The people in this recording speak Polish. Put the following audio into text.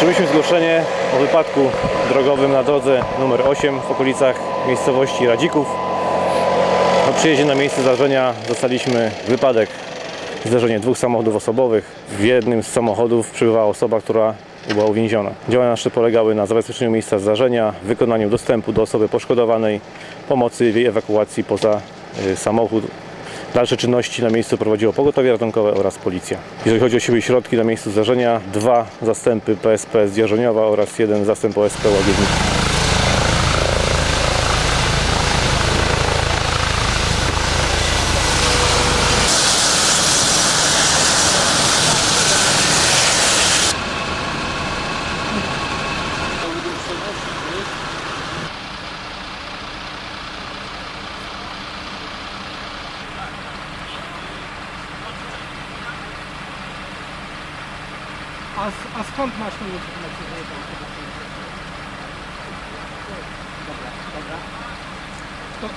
Otrzymaliśmy zgłoszenie o wypadku drogowym na drodze numer 8 w okolicach miejscowości Radzików. Po przyjeździe na miejsce zdarzenia dostaliśmy wypadek, zdarzenie dwóch samochodów osobowych. W jednym z samochodów przybywała osoba, która była uwięziona. Działania nasze polegały na zabezpieczeniu miejsca zdarzenia, wykonaniu dostępu do osoby poszkodowanej, pomocy w jej ewakuacji poza y, samochód. Dalsze czynności na miejscu prowadziło pogotowie ratunkowe oraz policja. Jeżeli chodzi o siły i środki na miejscu zdarzenia, dwa zastępy PSP z Dzierżoniowa oraz jeden zastęp OSP Łagiewnicy. A, a skąd masz tą informację, że tam Dobra, dobra. To